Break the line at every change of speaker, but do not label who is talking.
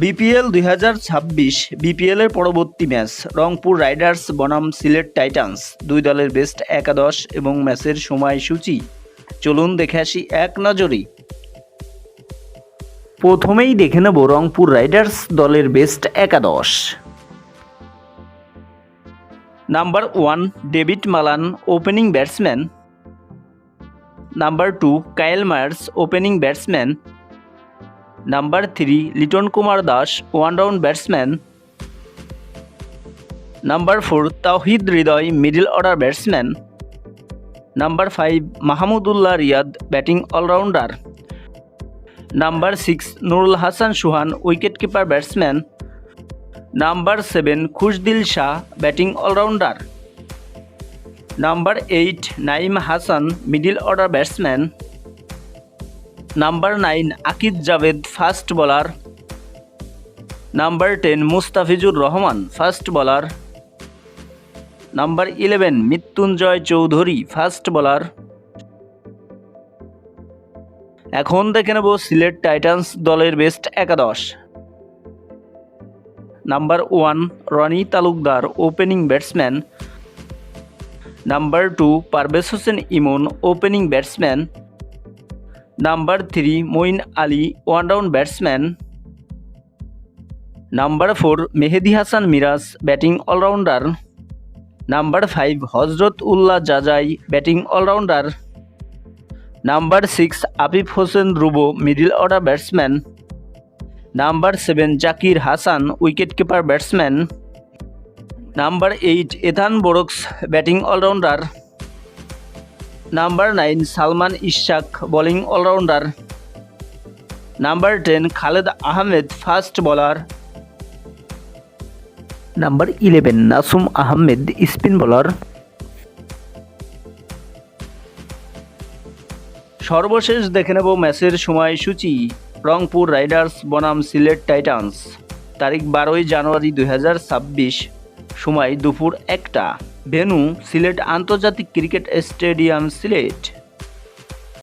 BPL দুই হাজার ছাব্বিশ বিপিএলের পরবর্তী ম্যাচ রংপুর রাইডার্স, বনাম, সিলেট টাইটান্স। দুই দলের বেস্ট একাদশ এবং ম্যাচের সময়সূচি। চলুন দেখে আসি এক নজরেই প্রথমেই দেখে নেব রংপুর রাইডার্স দলের বেস্ট একাদশ। Number one, David Malan, opening batsman. Number two, Kyle Mayers, opening batsman. Number three Liton Kumar Das one down batsman number four Towhid Hridoy middle order batsman number five Mahmudullah Riyad batting allrounder number six Nurul Hasan Sohan wicket keeper batsman number seven Khushdil Shah batting allrounder number eight Naim Hasan middle order batsman number nine Akif Javed fast bowler number ten Mustafizur Rahman fast bowler number eleven Mrittunjoy Chowdhury fast bowler এখন দেখে নেব Sylhet Titans দলের best একাদশ। Number one Rony Talukdar opening batsman number two Parvez Hossain Emon opening batsman number three Moeen Ali one batsman number four Mehedi Hasan Miraz batting allrounder number five Hazratullah Zazai batting allrounder number six Afif Hossain Dhrubo middle order batsman number seven Zakir Hasan wicket keeper batsman number eight Ethan Brookes batting allrounder number nine Salman Ishaq, bowling allrounder. Number ten Khaled Ahmed, fast bowler. Number eleven Nasum Ahmed, spin bowler. সর্বশেষ দেখে নেব ম্যাচের সময়সূচি। Rangpur Riders, বনাম Sylhet Titans. তারিখ বারোই জানুয়ারি দু হাজার ছাব্বিশ, সময় দুপুর একটা। ভেনু সিলেট আন্তর্জাতিক ক্রিকেট স্টেডিয়াম সিলেট।